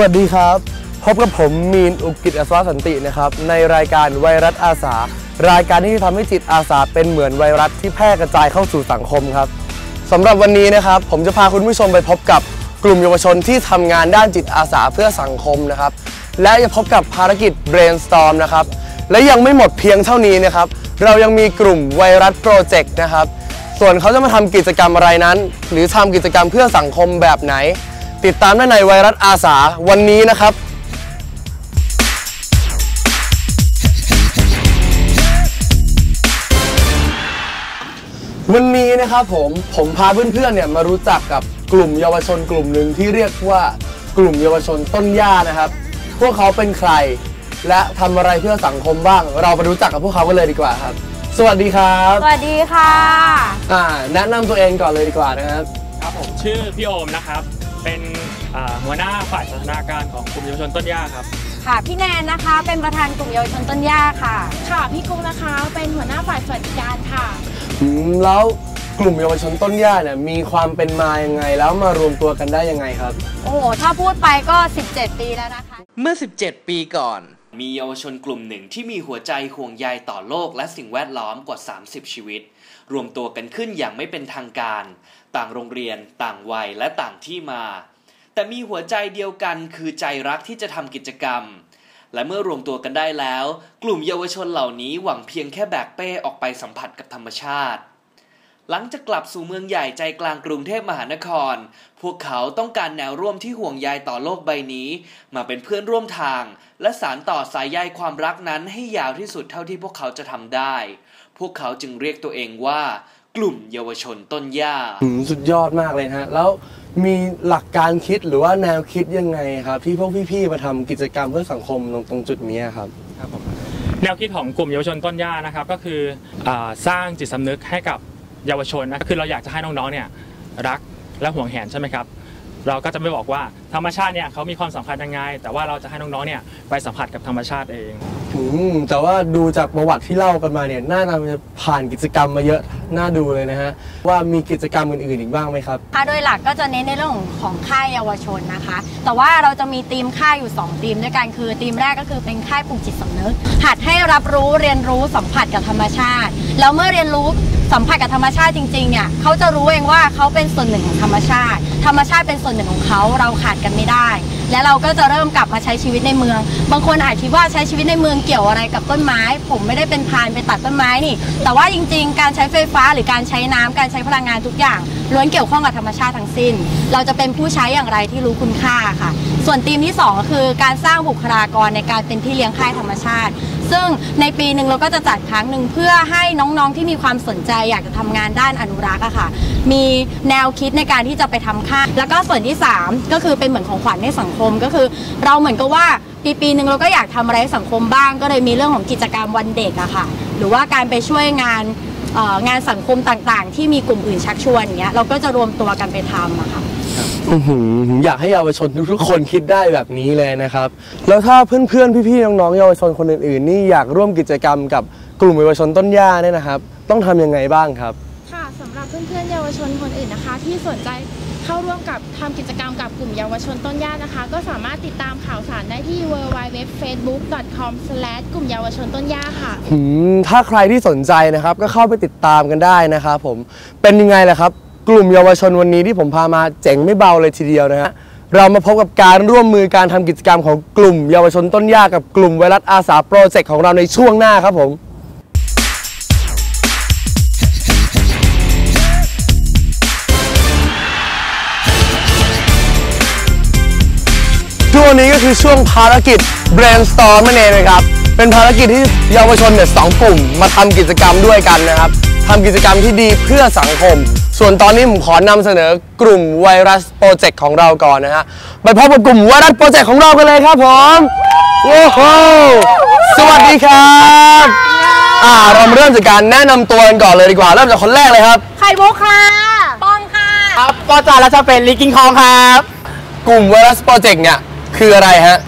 วัสดีครับ พบกับผมมีนอุกิจอัศวสันตินะครับ ในรายการไวรัสอาสา รายการที่จะทำให้จิตอาสาเป็นเหมือนไวรัสที่แพร่กระจายเข้าสู่สังคมครับสำหรับวันนี้นะครับ ผมจะพาคุณผู้ชมไปพบกับกลุ่มเยาวชนที่ทำงานด้านจิตอาสาเพื่อสังคมนะครับ และจะพบกับภารกิจ brainstorm นะครับ และยังไม่หมดเพียงเท่านี้นะครับ เรายังมีกลุ่มไวรัสโปรเจกต์นะครับ ส่วนเขาจะมาทำกิจกรรมอะไรนั้น หรือทำกิจกรรมเพื่อสังคมแบบไหน ติดตามได้ในไวรัสอาสาวันนี้นะครับวันนี้นะครับผมผมพาเพื่อนๆเนี่ยมารู้จักกับกลุ่มเยาวชนกลุ่มหนึ่งที่เรียกว่ากลุ่มเยาวชนต้นหญ้านะครับ พวกเขาเป็นใคร และทำอะไรเพื่อสังคมบ้าง เราไปรู้จักกับพวกเขากันเลยดีกว่าครับ สวัสดีครับสวัสดีค่ะ อ่าแนะนำตัวเองก่อนเลยดีกว่านะครับ ครับผมชื่อพี่โอมนะครับ เป็นอ่าหัวหน้าฝ่ายสันทนาการของกลุ่มเยาวชนต้นหญ้าครับ ค่ะ พี่แนนนะคะ เป็นประธานกลุ่มเยาวชนต้นหญ้าค่ะ ค่ะ พี่กุ้งนะคะ เป็นหัวหน้าฝ่ายสวัสดิการค่ะอืมแล้วกลุ่มเยาวชนต้นหญ้าเนี่ยมีความเป็นมายังไงแล้วมารวมตัวกันได้ยังไงครับ โอ้โห ถ้าพูดไปก็ 17 ปีแล้วนะคะ เมื่อ 17 ปีก่อน มีเยาวชนกลุ่มหนึ่งที่มีหัวใจห่วงใยต่อโลกและสิ่งแวดล้อมกว่า 30 ชีวิต รวมตัวกันขึ้นอย่างไม่เป็นทางการ ต่างโรงเรียน ต่างวัยและต่างที่มา แต่มีหัวใจเดียวกันคือใจรักที่จะทำกิจกรรม และเมื่อรวมตัวกันได้แล้ว กลุ่มเยาวชนเหล่านี้หวังเพียงแค่แบกเป้ออกไปสัมผัสกับธรรมชาติหลังจากกลับสู่เมืองใหญ่ใจกลางกรุงเทพมหานคร พวกเขาต้องการแนวร่วมที่ห่วงใยต่อโลกใบนี้ มาเป็นเพื่อนร่วมทาง และสารต่อสายใยความรักนั้นให้ยาวที่สุดเท่าที่พวกเขาจะทำได้ พวกเขาจึงเรียกตัวเองว่า กลุ่มเยาวชนต้นหญ้า อืมสุดยอดมากเลยนะฮะ แล้วมีหลักการคิดหรือว่าแนวคิดยังไงครับ ที่พวกพี่ๆมาทำกิจกรรมเพื่อสังคมตรงตรงจุดนี้ครับแนวคิดของกลุ่มเยาวชนต้นหญ้านะครับ ก็คืออาสร้างจิตสำนึกให้กับเยาวชนนะคือเราอยากจะให้น้องๆเนี่ยรักและห่วงแหนใช่ไหมครับ เราก็จะไม่บอกว่าธรรมชาติเนี่ยเขามีความสำคัญยังไง แต่ว่าเราจะให้น้องๆเนี่ยไปสัมผัสกับธรรมชาติเอง อืมแต่ว่าดูจากประวัติที่เล่ากันมาเนี่ยน่าจะผ่านกิจกรรมมาเยอะน่าดูเลยนะฮะว่ามีกิจกรรมอื่นๆอีกบ้างไหมครับค่ะโดยหลักก็จะเน้นในเรื่องของค่ายเยาวชนนะคะ แต่ว่าเราจะมีธีมค่ายอยู่2ธีมด้วยกันคือธีมแรกก็คือเป็นค่ายปลูกจิตสำนึกหัดให้รับรู้เรียนรู้สัมผัสกับธรรมชาติแล้วเมื่อเรียนรู้สัมผัสกับธรรมชาติจริงๆเนี่ยเขาจะรู้เองว่าเขาเป็นส่วนหนึ่งของธรรมชาติ ธรรมชาติเป็นส่วนหนึ่งของเขาเราขาดกันไม่ได้ และเราก็จะเริ่มกลับมาใช้ชีวิตในเมือง บางคนอาจคิดว่าใช้ชีวิตในเมืองเกี่ยวอะไรกับต้นไม้ ผมไม่ได้เป็นพานไปตัดต้นไม้นี่ แต่ว่าจริง ๆ การใช้ไฟฟ้าหรือการใช้น้ำการใช้พลังงานทุกอย่างล้วนเกี่ยวข้องกับธรรมชาติทั้งสิ้น เราจะเป็นผู้ใช้อย่างไรที่รู้คุณค่าค่ะ ส่วนธีมที่สองก็คือการสร้างบุคลากรในการเป็นที่เลี้ยงค่ายธรรมชาติ ซึ่งในปีหนึ่งเราก็จะจัดครั้งหนึ่งเพื่อให้น้องๆที่มีความสนใจอยากจะทำงานด้านอนุรักษ์อะค่ะ มีแนวคิดในการที่จะไปทำค่ายแล้วก็ส่วนที่ 3 ก็คือเป็นเหมือนของขวัญให้สังคมก็คือ เราเหมือนกับว่าปีปีหนึ่งเราก็อยากทำอะไรให้สังคมบ้าง ก็เลยมีเรื่องของกิจกรรมวันเด็กอะค่ะ หรือว่าการไปช่วยงานงานสังคมต่างๆ ที่มีกลุ่มอื่นชักชวนอย่างเงี้ยเราก็จะรวมตัวกันไปทำอะค่ะ อื้อหือผมอยากให้เยาวชนทุกๆคนคิดได้แบบนี้เลยนะครับ แล้วถ้าเพื่อนๆ พี่ๆ น้องๆ เยาวชนคนอื่นๆ นี่อยากร่วมกิจกรรมกับกลุ่มเยาวชนต้นหญ้าเนี่ยนะครับ ต้องทำยังไงบ้างครับ ค่ะสำหรับเพื่อนๆ เยาวชนคนอื่นนะคะ ที่สนใจเข้าร่วมกับทำกิจกรรมกับกลุ่มเยาวชนต้นหญ้านะคะ ก็สามารถติดตามข่าวสารได้ที่ www.facebook.com/ กลุ่มเยาวชนต้นหญ้าค่ะ หืมถ้าใครที่สนใจนะครับก็เข้าไปติดตามกันได้นะครับผมเป็นยังไงล่ะครับ กลุ่มเยาวชนวันนี้ที่ผมพามาเจ๋งไม่เบาเลยทีเดียวนะฮะเรามาพบกับการร่วมมือการทำกิจกรรมของกลุ่ม เยาวชนต้นหญ้ากับกลุ่มไวรัสอาสาโปรเจกต์ของเราในช่วงหน้าครับผมช่วงนี้ก็คือช่วงภารกิจ brainstorm นั่นเองนะครับ เป็นภารกิจที่เยาวชนเนี่ยสองกลุ่มมาทำกิจกรรมด้วยกันนะครับ ทำกิจกรรมที่ดีเพื่อสังคม ส่วนตอนนี้ผมขอนำเสนอกลุ่มไวรัสโปรเจกต์ของเราก่อนนะฮะไปพบกับกลุ่มไวรัสโปรเจกต์ของเรากันเลยครับผมโอ้โหสวัสดีครับอ่าเรามาเริ่มจากการแนะนำตัวกันก่อนเลยดีกว่า เริ่มจากคนแรกเลยครับ ไข่มุกค่ะป้องค่ะครับปอจาราชาเป็นลิกิงคองครับ กลุ่มไวรัสโปรเจกต์เนี่ยคืออะไรฮะ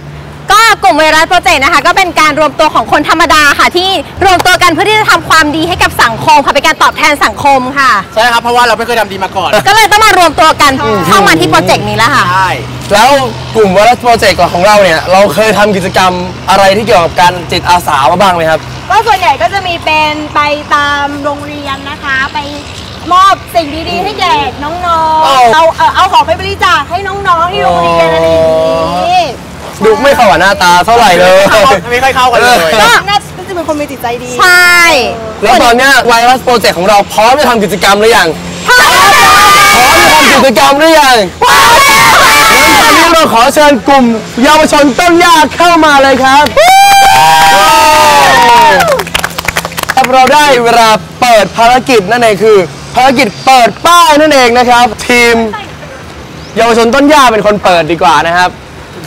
ก็กลุ่มไวรัสโปรเจกต์นะคะ ก็เป็นการรวมตัวของคนธรรมดาค่ะ ที่รวมตัวกันเพื่อที่จะทำความดีให้กับสังคมค่ะเป็นการตอบแทนสังคมค่ะ ใช่ครับเพราะว่าเราไม่เคยทำดีมาก่อน ก็เลยต้องมารวมตัวกันเข้ามาที่โปรเจกต์นี้แล้วค่ะ ใช่แล้วกลุ่มวอลเลย์โปรเจกต์ของเราเนี่ย เราเคยทำกิจกรรมอะไรที่เกี่ยวกับการจิตอาสามาบ้างไหมครับ ก็ส่วนใหญ่ก็จะมีเป็นไปตามโรงเรียนนะคะ ไปมอบสิ่งดีๆให้แก่น้องโอ้ๆเอาเอาเอาของไปบริจาคให้น้องๆที่โรงเรียนอะไรอย่างนี้ ดูไม่เข้ากับหน้าตาเท่าไหร่เลย ไม่ค่อยเข้ากันเลยก็ น่าจะเป็นคนมีจิตใจดีใช่แล้วตอนเนี้ยไวรัสโปรเจกต์ของเราพร้อมจะทำกิจกรรมหรือยังพร้อมจะทำกิจกรรมหรือยังพร้อมแล้วงั้นตอนนี้เราขอเชิญกลุ่มเยาวชนต้นหญ้าเข้ามาเลยครับครับเราได้เวลาเปิดภารกิจนั่นเองคือ ภารกิจเปิดป้ายนั่นเองนะครับ ทีม เยาวชนต้นหญ้าเป็นคนเปิดดีกว่านะครับ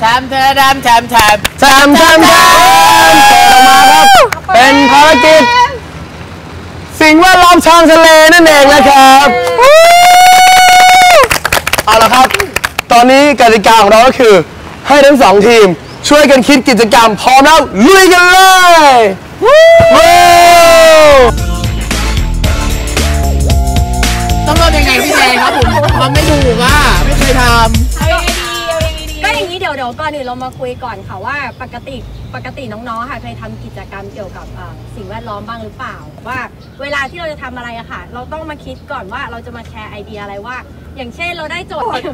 แชมป์เธอดำแชมป์แชมป์แซมแซมแซมเปิดออกมาครับ เป็นภารกิจ สิ่งแวดล้อมทางทะเลนั่นเองนะครับ เอาละครับ ตอนนี้กติกาของเราก็คือ ให้ทั้งสองทีม ช่วยกันคิดกิจกรรมพร้อมแล้วลุยกันเลยว้าวต้องทำยังไงพี่แดงครับผมทำไม่ถูกอะไม่เคยทก็ อย่างนี้เดี๋ยวเดี๋ยวก่อนอื่นเรามาคุยก่อนค่ะว่าปกติปกติน้องๆค่ะเคยทำกิจกรรมเกี่ยวกับเอ่อสิ่งแวดล้อมบ้างหรือเปล่า ว่าเวลาที่เราจะทำอะไรอะค่ะ เราต้องมาคิดก่อนว่าเราจะมาแชร์ไอเดียอะไรว่า อย่างเช่นเราได้โจทย์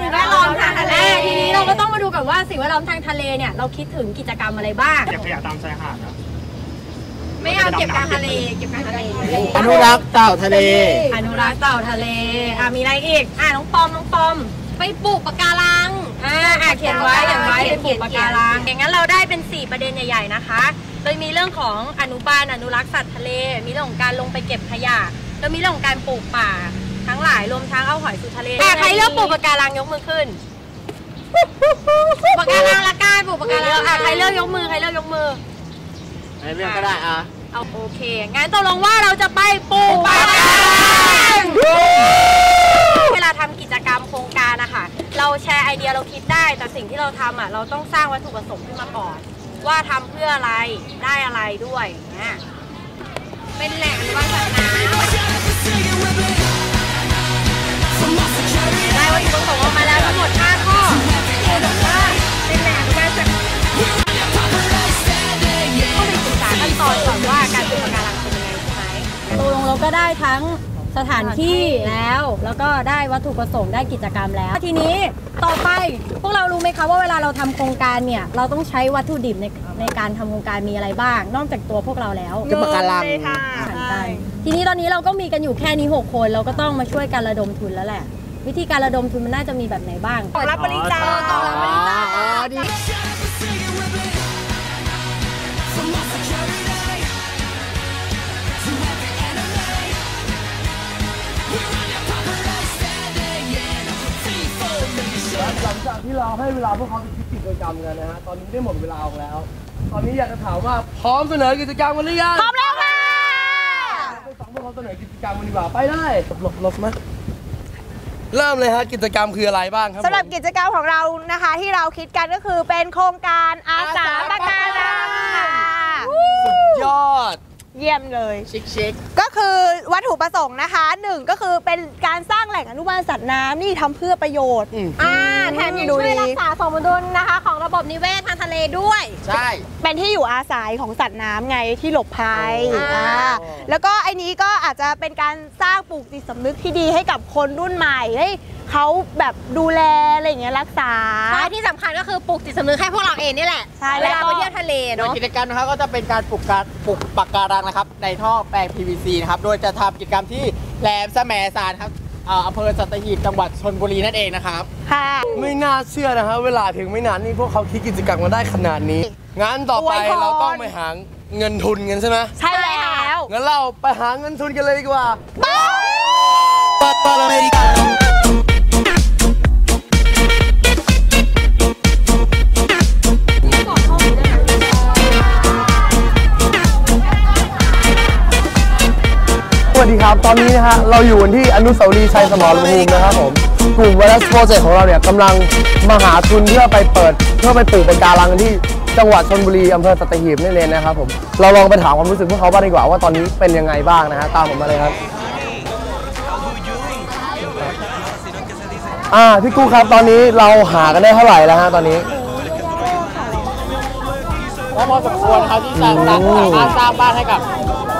สิ่งแวดล้อมทางทะเลทีนี้เราก็ต้องมาดูกันว่าสิ่งแวดล้อมทางทะเลเนี่ยเราคิดถึงกิจกรรมอะไรบ้างอยากขยะตามชายหาดครับไม่เอาเก็บกลารทะเลเก็บกลารทะเลำอนุรักษ์เต่าทะเล อนุรักษ์เต่าทะเลอะมีอะไรอีกอะน้องปอมน้องปอม ไปปลูกปะการัง อ่าอะเขียนไว้เขียนไว้ไปปลูกปะการังอย่างนั้นเราได้เป็น 4 ประเด็นใหญ่ ๆ นะคะ โดยมีเรื่องของอนุบาลอนุรักษ์สัตว์ทะเล มีเรื่องของการลงไปเก็บขยะ แล้วมีเรื่องของการปลูกป่า ทั้งหลายรวมทั้งเอาหอยสู่ทะเลอะใครเลือกปลูกปะการังยกมือขึ้นปะการังละกันปลูกปะการังอะใครเลือกยกมือใครเลือกยกมือในเรื่องก็ได้อะเอาโอเคงั้นตกลงว่าเราจะไปปลูกป่ากัน เวลาทำกิจกรรมโครงการนะคะเราแชร์ไอเดียเราคิดได้ แต่สิ่งที่เราทำอะเราต้องสร้างวัตถุประสงค์ขึ้นมาก่อน ว่าทำเพื่ออะไรได้อะไรด้วยอย่างเงี้ยเป็นแหล่งอนุบาลสัตว์น้ำได้วัตถุประสงค์ออกมาแล้วทั้งหมด5ข้อเป็นแหล่งอนุบาลสัตว์ต้องไปศึกษาขั้นตอนก่อนว่าการปลูกปะการังเป็นยังไงใช่ไหมตกลงเราก็ได้ทั้ง สถานที่แล้ว แล้วก็ได้วัตถุประสงค์ได้กิจกรรมแล้ว ทีนี้ต่อไปพวกเรารู้ไหมคะว่าเวลาเราทำโครงการเนี่ยเราต้องใช้วัตถุดิบในในการทำโครงการมีอะไรบ้าง นอกจากตัวพวกเราแล้วก็ปะการังผ่านไปทีนี้ตอนนี้เราก็มีกันอยู่แค่นี้ 6 คน เราก็ต้องมาช่วยกันระดมทุนแล้วแหละ วิธีการระดมทุนมันน่าจะมีแบบไหนบ้างรับบริจาคต่อรับบริจาค อ๋อดีหลังจากที่เราให้เวลาพวกเขาคิดกิจกรรมกันนะฮะ ตอนนี้ได้หมดเวลาลงแล้ว ตอนนี้อยากจะถามว่าพร้อมเสนอกิจกรรมกันหรือยังพร้อมแล้วค่ะไปฟังพวกเขาเสนอกิจกรรมกันดีกว่า ไปได้หลบหลบมาเริ่มเลยฮะกิจกรรมคืออะไรบ้างครับสำหรับผมกิจกรรมของเรานะคะ ที่เราคิดกันก็คือเป็นโครงการอาสาปะการังค่ะยอด เยี่ยมเลยชิคชิคก็คือวัตถุประสงค์นะคะหนึ่งก็คือเป็นการสร้างแหล่งอนุบาลสัตว์น้ำนี่ทำเพื่อประโยชน์อืมอ่าแถมยังช่วยรักษาสมดุลนะคะ ของระบบนิเวศทางทะ เลด้วย ใช่ เป็นที่อยู่อาศัยของสัตว์น้ำไงที่หลบภัยอ่าอ่าแล้วก็ไอ้นี้ก็อาจจะเป็นการสร้างปลูกจิตสำนึกที่ดีให้กับคนรุ่นใหม่ให้เขาแบบดูแลอะไรอย่างเงี้ยรักษาใช่ที่สำคัญก็คือปลูกจิตสำนึกให้พวกเราเองนี่แหละใช่เวแล้วลาก็ ไปเที่ยวทะเลโดยเนาะกิจกรรมนะครับก็จะเป็นการปลูกการปลูกปะการังนะครับ ในท่อแปลง PVC นะครับ โดยจะทำกิจกรรมที่แหลมสะแมสารครับเอ่ออำเภอสัตหีบจังหวัดชนบุรีนั่นเองนะครับค่ะ ไม่น่าเชื่อนะฮะเวลาถึงไม่นานนี่พวกเขาคิดกิจกรรมกันได้ขนาดนี้งั้นต่อไปอวยพร เราต้องไปหาเงินทุนกันใช่ไหมใช่แล้วงั้นเราไปหาเงินทุนกันเลยดีกว่าส ครับ ตอนนี้นะฮะเราอยู่กันที่อนุสาวรีย์ชัยสมรภูมินะครับผมกลุ่มวรัสโปรเจกต์ของเราเนี่ยกำลังมาหาทุนเพื่อไปเปิด เพื่อไปปลูกปะการังที่จังหวัดชนบุรีอำเภอสัตหีบนี่เองนะครับผมเราลองไปถามความรู้สึกพวกเขาบ้างดีกว่าว่าตอนนี้เป็นยังไงบ้างนะฮะตามผมมาเลยครับอ่าพี่กู้ครับตอนนี้เราหากันได้เท่าไหร่แล้วฮะตอนนี้ ก็พอสมควรครับที่จะสามารถสร้างบ้านให้กับ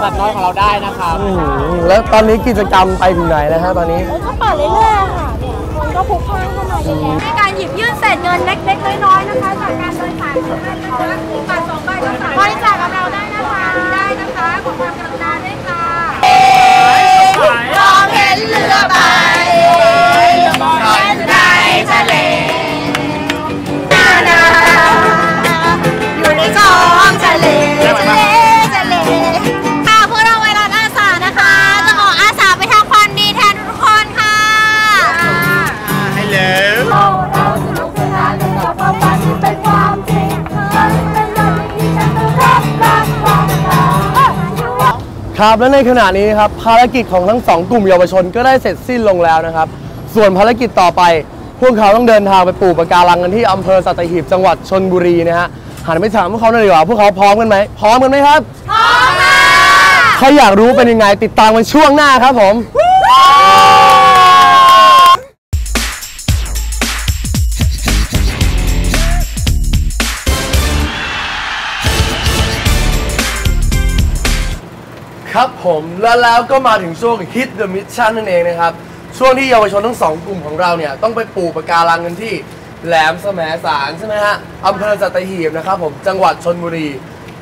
สัตว์น้อยของเราได้นะครับอื้อหือแล้วตอนนี้กิจกรรมไปถึงไหนแล้วฮะตอนนี้ ก็เปิดเรื่อยๆค่ะเนี่ยคนก็พลุกพล่านเข้ามาเยอะแยะในการหยิบยื่นเศษเงินเล็กๆ น้อยๆนะคะจากการโดยสารของท่านนะคะบาทสองใบก็สามารถบริจาคกับเราได้นะคะ ได้นะคะขอความกรุณาด้วยค่ะมองเห็นเรือใบ ครับและในขณะนี้นะครับภารกิจของทั้งสองกลุ่มเยาวชนก็ได้เสร็จสิ้นลงแล้วนะครับ ส่วนภารกิจต่อไป พวกเขาต้องเดินทางไปปลูกปะการังกันที่อำเภอสัตหีบจังหวัดชนบุรีนะฮะหันไปถามพวกเขาหน่อยดีกว่าพวกเขาพร้อมกันไหมพร้อมกันไหมครับพร้อมค่ะใครอยากรู้เป็นยังไงติดตามกันช่วงหน้าครับผม ครับผมแล้วแล้วก็มาถึงช่วง Hit the Mission นั่นเองนะครับ ช่วงที่เยาวชนทั้งสองกลุ่มของเราเนี่ย ต้องไปปลูกปะการังกันที่แหลมแสมสารใช่ไหมฮะอำเภอสัตหีบนะครับผมจังหวัดชนบุรี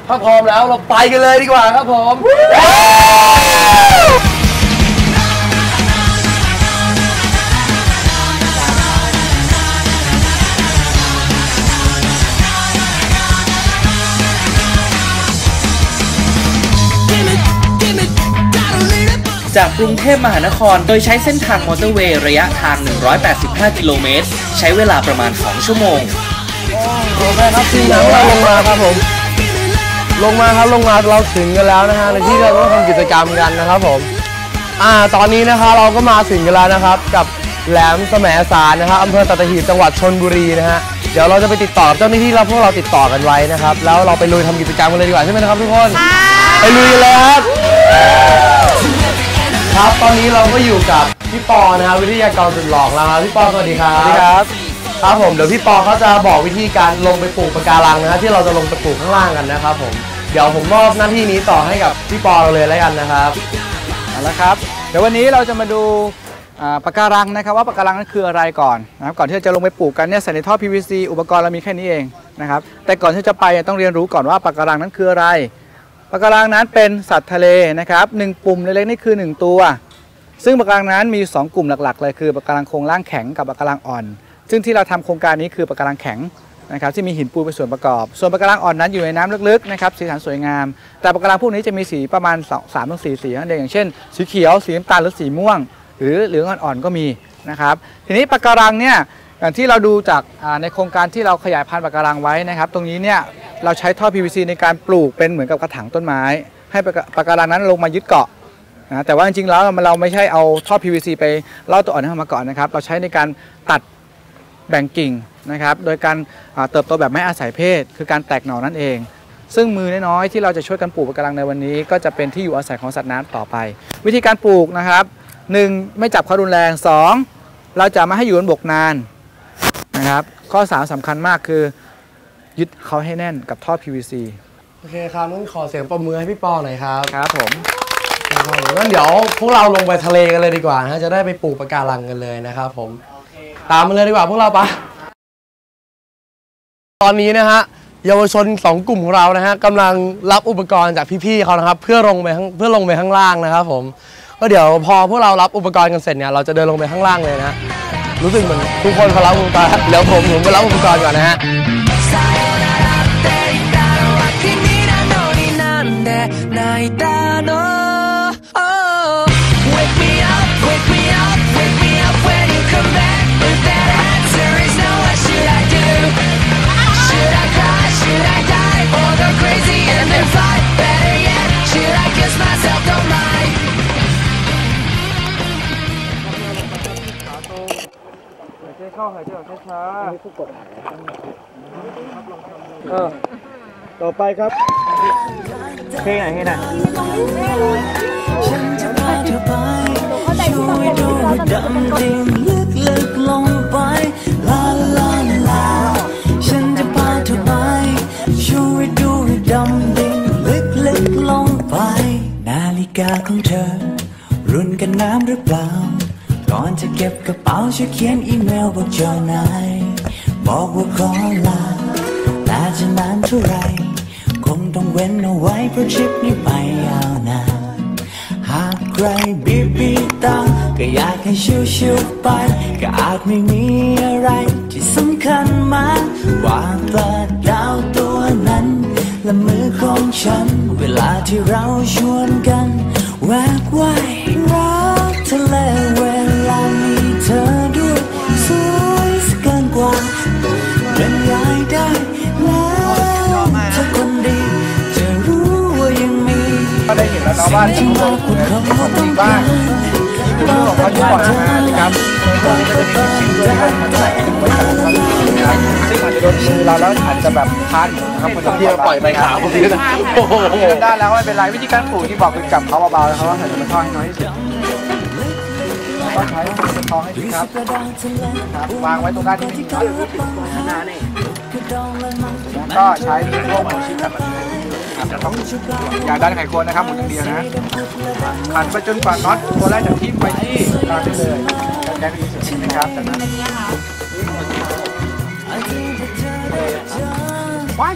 ถ้าพร้อมแล้วเราไปกันเลยดีกว่าครับผม จากกรุงเทพมหานคร โดยใช้เส้นทางมอเตอร์เวย์ระยะทาง 185 กิโลเมตร ใช้เวลาประมาณ 2 ชั่วโมงโอเคครับทีมงานของเราลงมาครับผม ลงมาครับลงมาเราถึงกันแล้วนะฮะในที่เราต้องทำกิจกรรมกันนะครับผมอ่าตอนนี้นะคะเราก็มาถึงกันแล้วนะครับ กับแหลมแสมสารนะครับอำเภอสัตหีบจังหวัดชนบุรีนะฮะเดี๋ยวเราจะไปติดต่อกับเจ้าหน้าที่เราพวกเราติดต่อกันไว้นะครับ แล้วเราไปลุยทำกิจกรรมกันเลยดีกว่าใช่ไหมนะครับทุกคน ไปลุยกันเลยครับ ครับ ตอนนี้เราก็อยู่กับพี่ปอนะครับวิทยากรสุดหล่อของเราครับพี่ปอสวัสดีครับ สวัสดีครับ ครับผมเดี๋ยวพี่ปอเขาจะบอกวิธีการลงไปปลูกปะการังนะฮะที่เราจะลงไปปลูกข้างล่างกันนะครับผม เดี๋ยวผมมอบหน้าที่นี้ต่อให้กับพี่ปอเราเลยแล้วกันนะครับเอาละครับ เดี๋ยววันนี้เราจะมาดูอ่าปะการังนะครับว่าปะการังนั้นคืออะไรก่อนนะครับก่อนที่เราจะลงไปปลูกกันเนี่ยใส่ในท่อ PVC อุปกรณ์เรามีแค่นี้เองนะครับแต่ก่อนที่จะไปต้องเรียนรู้ก่อนว่าปะการังนั้นคืออะไร ปะการังนั้นเป็นสัตว์ทะเลนะครับหนึ่งปุ่มเล็กๆนี่คือหนึ่งตัว ซึ่งปะการังนั้นมีสองกลุ่มหลักๆเลยคือปะการังโครงร่างแข็งกับปะการังอ่อน ซึ่งที่เราทำโครงการนี้คือปะการังแข็งนะครับที่มีหินปูนเป็นส่วนประกอบ ส่วนปะการังอ่อนนั้นอยู่ในน้ำลึกๆนะครับสีสันสวยงาม แต่ปะการังพวกนี้จะมีสีประมาณ3 3ถึง4สีนั่นเองอย่างเช่น สีเขียวสีน้ำตาลหรือสีม่วง หรือเหลืองอ่อนๆก็มีนะครับทีนี้ปะการังเนี่ยอย่างที่เราดูจากในโครงการที่เราขยายพันธุ์ปะการังไว้นะครับ ตรงนี้เนี่ย เราใช้ท่อ PVC ในการปลูกเป็นเหมือนกับกระถางต้นไม้ ให้ปะกะปะการังนั้นลงมายึดเกาะนะแต่ว่าจริงๆแล้วเราไม่ใช่เอาท่อ PVC ไปเล่อตัวอ่อนให้มันมาก่อนนะครับ เราใช้ในการตัดแบ่งกิ่งนะครับ โดยการเติบโตแบบไม่อาศัยเพศ คือการแตกหน่อนั่นเอง ซึ่งมือน้อยๆที่เราจะช่วยกันปลูกปะการังในวันนี้ ก็จะเป็นที่อยู่อาศัยของสัตว์น้ำต่อไป วิธีการปลูกนะครับหนึ่งไม่จับเขารุนแรงสองเราจะไม่ให้อยู่บนบกนานนะครับ ข้อสามสำคัญมากคือ ยึดเขาให้แน่นกับท่อ PVC โอเคครับงั้นขอเสียงปรบมือให้พี่ปอหน่อยครับครับผมครับผมงั้นเดี๋ยวพวกเราลงไปทะเลกันเลยดีกว่านะฮะจะได้ไปปลูกปะการังกันเลยนะครับ ผมตามมาเลยดีกว่าพวกเราปะตอนนี้นะฮะเยาวชนสองกลุ่มของเรานะฮะกำลังรับอุปกรณ์จากพี่ๆเขานะครับ เพื่อลงไปข้างเพื่อลงไปข้างล่างนะครับ ผมก็เดี๋ยวพอพวกเรารับอุปกรณ์กันเสร็จเนี่ยเราจะเดินลงไปข้างล่างเลยนะฮะรู้สึกเหมือนทุกคนเขารับอุปกรณ์แล้วเดี๋ยวผมผมไปรับอุปกรณ์ก่อนนะฮะ 泣いたの Oh Wake me up, wake me up, wake me up when you come back But that answer is no, what should I do? Should I cry, should I die, or go crazy and then fight? Better yet, should I kiss myself, don't mind เข้ ต่อไปครับเพลงไหนเพลงไหนเข้าใจที่ต้องเป็นแล้วตอนะพาเธอไปช่วยดุดำดิมลึกลึกลงไปนาฬิกาของเธอ รุนกันน้ำหรือเปล่า ก่อนจะเก็บกระเป๋าช่วเขียนอีเมลบอกเจ้านาย บอกว่าขอลาแต่จะนานเท่าไหร่ เว้นเอาไว้เพราะทริปนี้ไปยาวนานหากใครบีบีตามก็อยากให้ชิวๆไป ก็อาจไม่มีอะไร ที่สำคัญมากกว่าปลาดาวตัวนั้น และมือของฉัน เวลาที่เราชวนกัน แวกว่ายรักทะเลเว ได้เห็นแล้วนะว่าที่เขาคุณเขาทำบ้างนี่คือเรื่องของเขาที่ปล่อยมานะครับตรงนี้ก็จะมีชิ้นด้วยนะครับมันใส่ถุงไว้กับเรานะครับซึ่งอาจจะโดนมือเราแล้วอาจจะแบบพันนะครับคนที่ปล่อยไปขาวพวกนี้นะโอ้โหได้แล้วไม่เป็นไรวิธีการปลูกที่บอกคือจับเขาเบาๆนะครับว่าใส่มันทอดให้น้อยที่สุดก็ใช้เป็นทองให้ดีครับวางไว้ตรงด้านที่ไม่มีน็อตแล้วก็ใช้พวกหมูชิ้นแบบนี้ ครับจะต้องอย่าด้านไขควงนะครับหมุนอย่างเดียวนะขันไปจนกว่าน็อตตัวแรกจะทิ้งไปที่กลางได้เลยแค่นี้สุดนะครับจากนั้นว้าย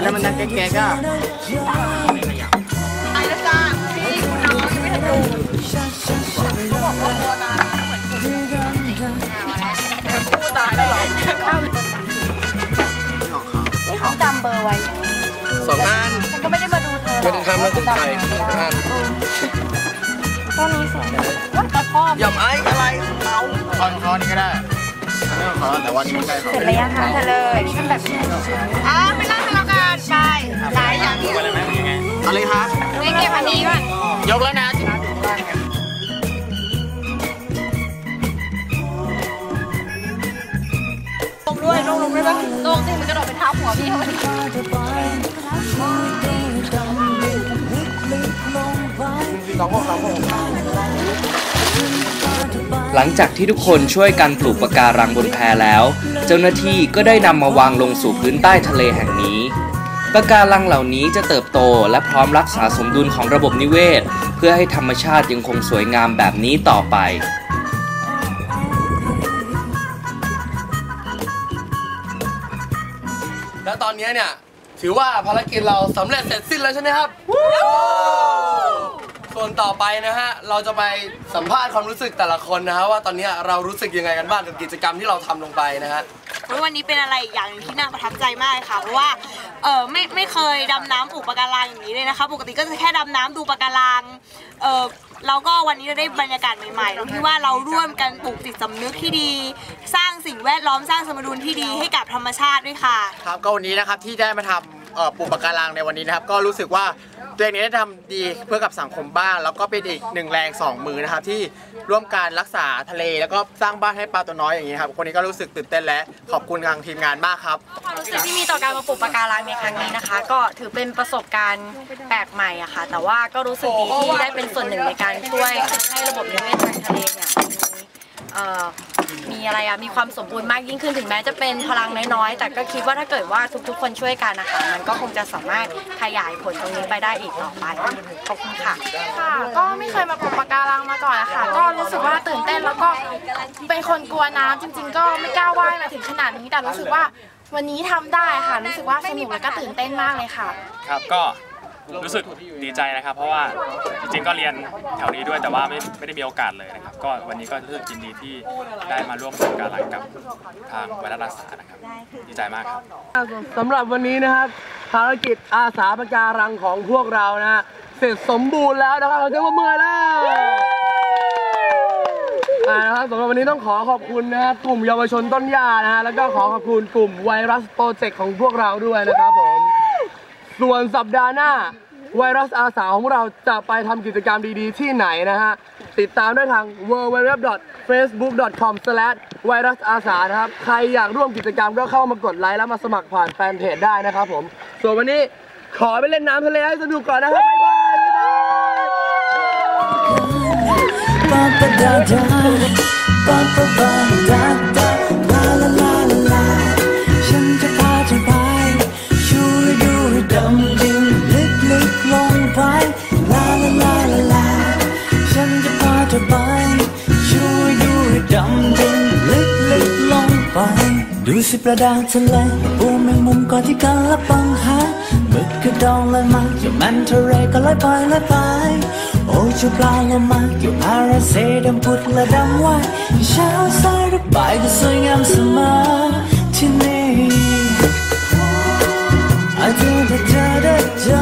แล้วมันดังแก๊กๆอะเขา ด้ทำแล้วถึงไข่สองอันก็รู้สึกว่าตะพ่อยำไอ้อะไรเอาคอนคอนนี่ก็ได้ไม่ต้องขอแต่วันนี้มันใกล้เขาเสร็จแล้วยังคะเธอเลยฉันแบบอ่าไม่ได้ทำการใช่หลายอย่างเนี่เอาเลยครับนี่เก็บอันนี้ก่อนยกแล้วนะลงด้วยลงลงได้ปะลงสิมันกระโดดไปทับหัวพี่เขาส องพวกสองพวกหลังจากที่ทุกคนช่วยกันปลูกปะการังบนแพแล้ว เจ้าหน้าที่ก็ได้นำมาวางลงสู่พื้นใต้ทะเลแห่งนี้ปะการังเหล่านี้จะเติบโตและพร้อมรักษาสมดุลของระบบนิเวศ เพื่อให้ธรรมชาติยังคงสวยงามแบบนี้ต่อไปแล้วตอนนี้เนี่ย ถือว่าภารกิจเราสำเร็จเสร็จสิ้นแล้วใช่ไหมครับ ส่วนต่อไปนะฮะ เราจะไปสัมภาษณ์ความรู้สึกแต่ละคนนะฮะว่าตอนนี้เรารู้สึกยังไงกันบ้างกับกิจกรรมที่เราทำลงไปนะฮะวันนี้เป็นอะไรอีกอย่างหนึ่งที่น่าประทับใจมากเลยค่ะเพราะว่าเออไม่ไม่เคยดำน้ำปลูกปะการังอย่างนี้เลยนะคะ ปกติก็จะแค่ดำน้ำดูปะการังเออแล้วก็วันนี้เราได้บรรยากาศใหม่ๆตรงที่ว่าเราร่วมกันปลูกจิตสำนึกที่ดี สร้างสิ่งแวดล้อมสร้างสมดุลที่ดีให้กับธรรมชาติด้วยค่ะ ครับก็วันนี้นะครับที่ได้มาทำเอ่อ ปลูกปะการังในวันนี้นะครับ ก็รู้สึกว่าตัวเองได้ทำดีเพื่อกับสังคมบ้างแล้วก็เป็นอีกหนึ่งแรงสองมือนะครับที่ร่วมการรักษาทะเล แล้วก็สร้างบ้านให้ปลาตัวน้อยอย่างนี้ครับคนนี้ก็รู้สึกตื่นเต้นและขอบคุณทางทีมงานมากครับความรู้สึกที่มีต่อการมาปลูกปะการังในครั้งนี้นะคะ ก็ถือเป็นประสบการณ์แปลกใหม่อะค่ะ แต่ว่าก็รู้สึกดีที่ได้เป็นส่วนหนึ่งในการช่วยให้ระบบนิเวศทางทะเลเนี่ยมีเออ มีอะไรอะมีความสมบูรณ์มากยิ่งขึ้นถึงแม้จะเป็นพลังน้อยๆ แต่ก็คิดว่าถ้าเกิดว่าทุกๆ คนช่วยกันนะคะมันก็คงจะสามารถขยายผลตรงนี้ไปได้อีกต่อไปขอบคุณค่ะค่ะ ก็ไม่เคยมาปลูกปะการังมาก่อนนะคะก็รู้สึกว่าตื่นเต้นแล้วก็เป็นคนกลัวน้ำจริง ๆ ก็ไม่กล้าว่ายมาถึงขนาดนี้แต่รู้สึกว่าวันนี้ทำได้ค่ะรู้สึกว่าสนุกแล้วก็ตื่นเต้นมากเลยค่ะ ครับก็ รู้สึกดีใจนะครับ เพราะว่าจริงๆก็เรียนแถวนี้ด้วยแต่ว่าไม่ไม่ได้มีโอกาสเลยนะครับ ก็วันนี้ก็รู้สึกยินดีที่ได้มาร่วมโครงการหลังกับทางวัดอาสานะครับ ดีใจมากครับสำหรับวันนี้นะครับ ภารกิจอาสาปะการังของพวกเรานะฮะเสร็จสมบูรณ์แล้วนะครับเราจะมาเมื่อยแล้วอ่านะครับสำหรับวันนี้ต้องขอขอบคุณนะฮะกลุ่มเยาวชนต้นหญ้านะฮะแล้วก็ขอขอบคุณกลุ่มไวรัสโปรเจกต์ของพวกเราด้วยนะครับผม ส่วนสัปดาห์หน้า ไวรัสอาสาของเราจะไปทำกิจกรรมดีๆ ที่ไหนนะฮะ ติดตามได้ทาง www.facebook.com/ ไวรัสอาสานะครับ ใครอยากร่วมกิจกรรมก็เข้ามากดไลค์แล้วมาสมัครผ่านแฟนเพจได้นะครับผม ส่วนวันนี้ขอไปเล่นน้ำทะเลให้สนุกก่อนนะครับบ๊ายบาย ba ba ดูสิประดาทะเลปูแมงมุมก่อนที่กันละปังหาหมึกกระดองลอยมาเจ้ามันทะเลก็ลอยไปลอยไป โอ้เจ้าปลาโลมาเกี่ยวอาราเซดำพุดและดำว่ายเช้าสายหรือบ่ายก็สวยงามเสมอที่นี่อาจารย์จะเจอได้เจอ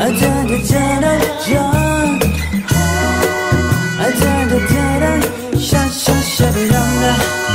อาจารย์จะเจอได้เจอ I did it, did it, sha Shut be down now.